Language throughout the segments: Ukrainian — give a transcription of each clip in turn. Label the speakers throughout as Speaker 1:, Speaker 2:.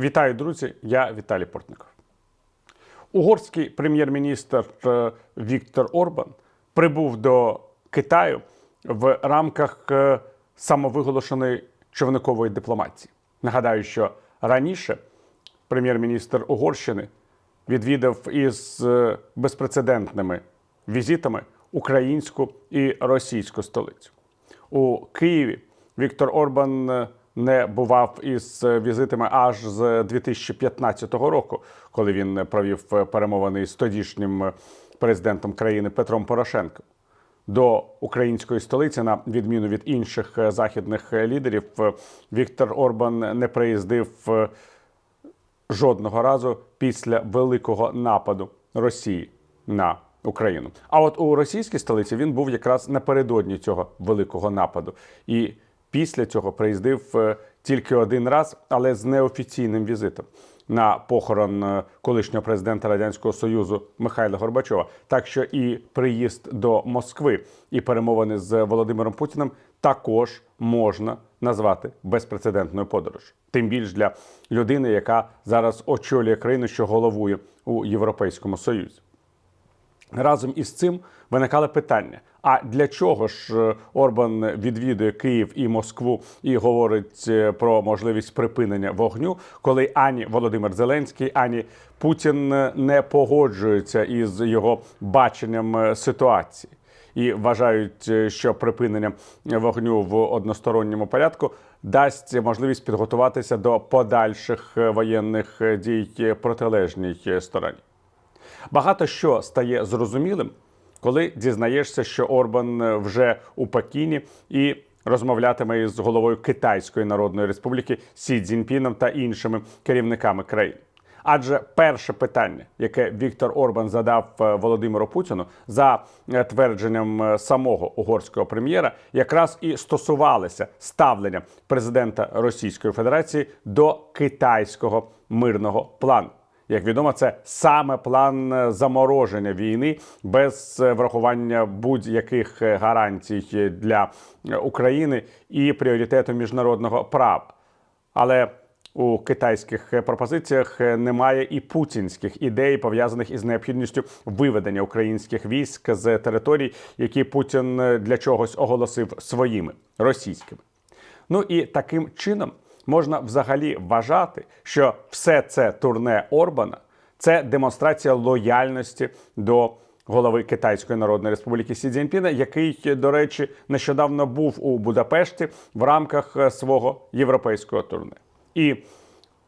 Speaker 1: Вітаю, друзі! Я Віталій Портников. Угорський прем'єр-міністр е, Віктор Орбан прибув до Китаю в рамках е, самовиголошеної човникової дипломатії. Нагадаю, що раніше прем'єр-міністр Угорщини відвідав із е, безпрецедентними візитами українську і російську столицю. У Києві Віктор Орбан не бував із е, візитами аж з 2015 року, коли він провів е, перемовини з тодішнім е, президентом країни Петром Порошенком. До української столиці, на відміну від інших західних лідерів, Віктор Орбан не приїздив жодного разу після великого нападу Росії на Україну. А от у російській столиці він був якраз напередодні цього великого нападу. І після цього приїздив е, тільки один раз, але з неофіційним візитом. На похорон е, колишнього президента радянського союзу Михайла Горбачова, так що і приїзд до Москви і перемовини з Володимиром Путіним також можна назвати безпрецедентною подорож. Тим більш для людини, яка зараз очолює країну, що головує у Європейському Союзі. Разом із цим виникали питання: а для чого ж е, Орбан відвідує Київ і Москву і говорить е, про можливість припинення вогню, коли ані Володимир Зеленський, ані Путін е, не погоджуються із його баченням ситуації? І вважають, що припинення вогню в односторонньому порядку дасть можливість підготуватися до подальших воєнних дій протилежній стороні. Багато що стає зрозумілим, коли дізнаєшся, що Орбан е, вже у Пекіні і розмовлятиме із головою Китайської Народної Республіки Сі Цзіньпіном та іншими керівниками країн. Адже перше питання, яке Віктор Орбан задав е, Володимиру Путіну за е, твердженням самого угорського прем'єра, якраз і стосувалося ставлення президента Російської Федерації до китайського мирного плану. Як відомо, це саме план е, замороження війни без е, врахування будь-яких е, гарантій для України і пріоритету міжнародного права. Але у китайських пропозиціях немає і путінських ідей, пов'язаних із необхідністю виведення українських військ з територій, які Путін для чогось оголосив своїми російськими. Ну і таким чином можна взагалі вважати, що все це турне Орбана це демонстрація лояльності до голови Китайської Народної Республіки Сі Цзіньпіна, який, до речі, нещодавно був у Будапешті в рамках е, свого європейського турне. І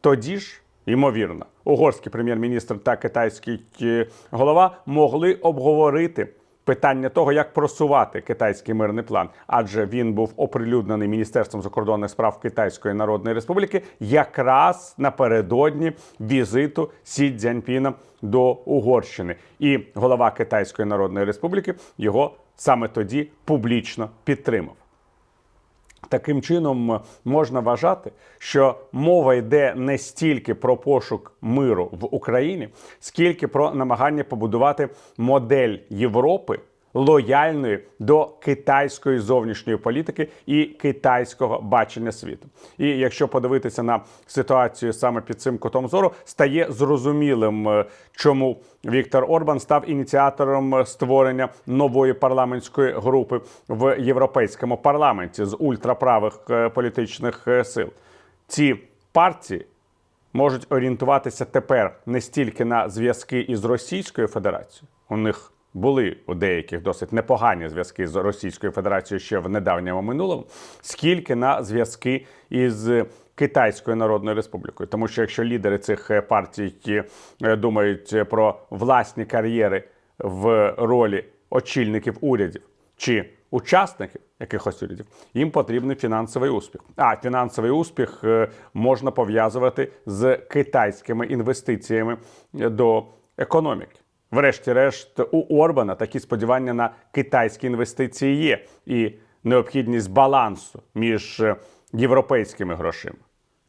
Speaker 1: тоді ж, ймовірно, угорський прем'єр-міністр та китайський е, голова могли обговорити питання того, як просувати китайський мирний план, адже він був оприлюднений Міністерством закордонних справ Китайської Народної Республіки якраз напередодні візиту Сі Цзяньпіна до Угорщини, і голова Китайської Народної Республіки його саме тоді публічно підтримав. Таким чином можна вважати, що мова йде не стільки про пошук миру в Україні, скільки про намагання побудувати модель Європи лояльної до китайської зовнішньої політики і китайського бачення світу. І якщо подивитися на ситуацію саме під цим кутом зору, стає зрозумілим, е, чому Віктор Орбан став ініціатором створення нової парламентської групи в європейському парламенті з ультраправих е, політичних е, сил. Ці партії можуть орієнтуватися тепер не стільки на зв'язки із Російською Федерацією. У них були у деяких досить непогані зв'язки з Російською Федерацією ще в недавньому минулому, скільки на зв'язки із Китайською Народною Республікою. Тому що якщо лідери цих е, партій е, думають про власні кар'єри в ролі очільників урядів чи учасників якихось урядів, їм потрібний фінансовий успіх. А фінансовий успіх е, можна пов'язувати з китайськими інвестиціями до економіки. Врешті-решт, у Орбана такі сподівання на китайські інвестиції є, і необхідність балансу між е, європейськими грошима,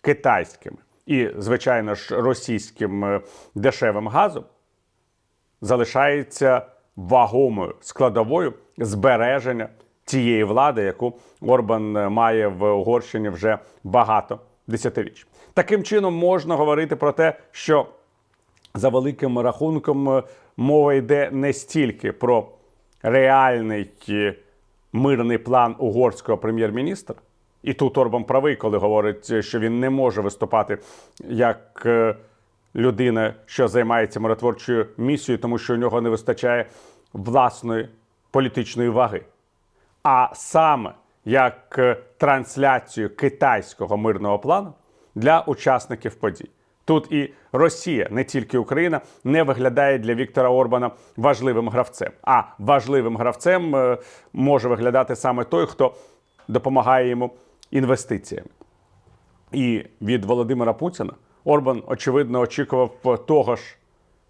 Speaker 1: китайськими і, звичайно ж, російським е, дешевим газом залишається вагомою складовою збереження цієї влади, яку Орбан е, має в Угорщині вже багато десятиріч. Таким чином можна говорити про те, що за великим рахунком мова йде не стільки про реальний е, мирний план угорського прем'єр-міністра. І тут Орбан правий, коли говорить, е, що він не може виступати як е, людина, що займається миротворчою місією, тому що у нього не вистачає власної політичної ваги а саме як трансляцію китайського мирного плану для учасників подій. Тут і Росія, не тільки Україна, не виглядає для Віктора Орбана важливим гравцем. А важливим гравцем е, може виглядати саме той, хто допомагає йому інвестиціями. І від Володимира Путіна Орбан, очевидно, очікував того ж,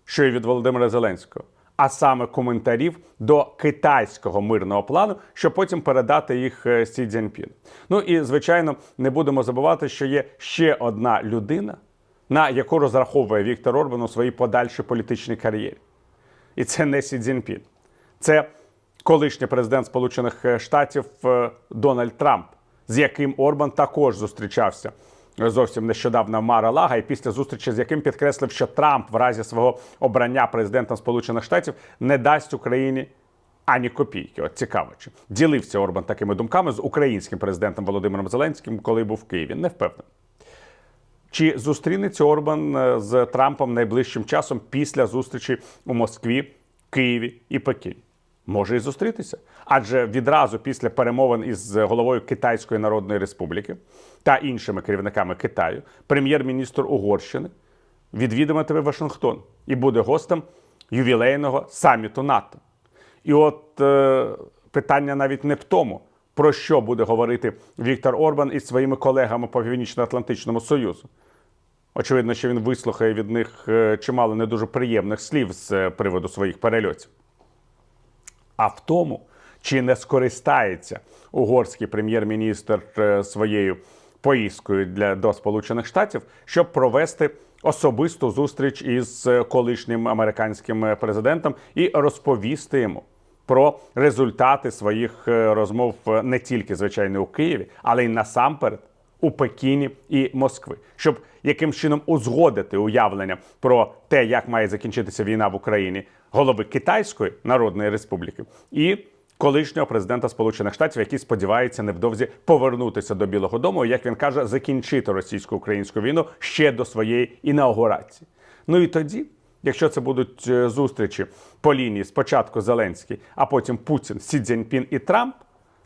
Speaker 1: що і від Володимира Зеленського, а саме коментарів до китайського мирного плану, щоб потім передати їх е, Сі Цзіньпіну. Ну і звичайно, не будемо забувати, що є ще одна людина, на яку розраховує Віктор Орбан у своїй подальшій політичній кар'єрі. І це не Сі Цзіньпін. Це колишній президент Сполучених Штатів е, Дональд Трамп, з яким Орбан також зустрічався зовсім нещодавно в Мара-Лага, і після зустрічі з яким підкреслив, що Трамп в разі свого обрання президентом Сполучених Штатів не дасть Україні. Ані копійки, от цікаво, чи ділився Орбан такими думками з українським президентом Володимиром Зеленським, коли був в Києві. Не впевнений. Чи зустрінеться Орбан е, з Трампом найближчим часом після зустрічі у Москві, Києві і Пекіні? Може і зустрітися. Адже відразу після перемовин із головою Китайської Народної Республіки та іншими керівниками Китаю, прем'єр-міністр Угорщини відвідуватиме Вашингтон і буде гостем ювілейного саміту НАТО. І от е, питання навіть не в тому, про що буде говорити Віктор Орбан із своїми колегами по Північно-Атлантичному Союзу. Очевидно, що він вислухає від них е, чимало не дуже приємних слів з е, приводу своїх перельотів. А в тому, чи не скористається угорський прем'єр-міністр е, своєю поїздкою для до Сполучених Штатів, щоб провести особисту зустріч із колишнім американським президентом і розповісти йому про результати своїх розмов не тільки звичайно у Києві, але й насамперед у Пекіні і Москви, щоб яким чином узгодити уявлення про те, як має закінчитися війна в Україні голови Китайської Народної Республіки і колишнього президента Сполучених Штатів, який сподівається невдовзі повернутися до Білого Дому, як він каже, закінчити російсько-українську війну ще до своєї інаугурації. Ну і тоді. Якщо це будуть е, зустрічі по лінії спочатку Зеленський, а потім Путін, Сі Цзіньпін і Трамп,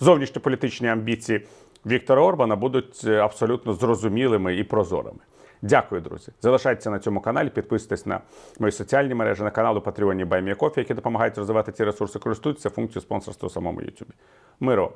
Speaker 1: зовнішньополітичні амбіції Віктора Орбана будуть е, абсолютно зрозумілими і прозорими. Дякую, друзі. Залишайтеся на цьому каналі, підписуйтесь на мої соціальні мережі, на канал у Патреоні BuyMeACoffee, які допомагають розвивати ці ресурси, користуйтеся функцією спонсорства у самому YouTube. Миро!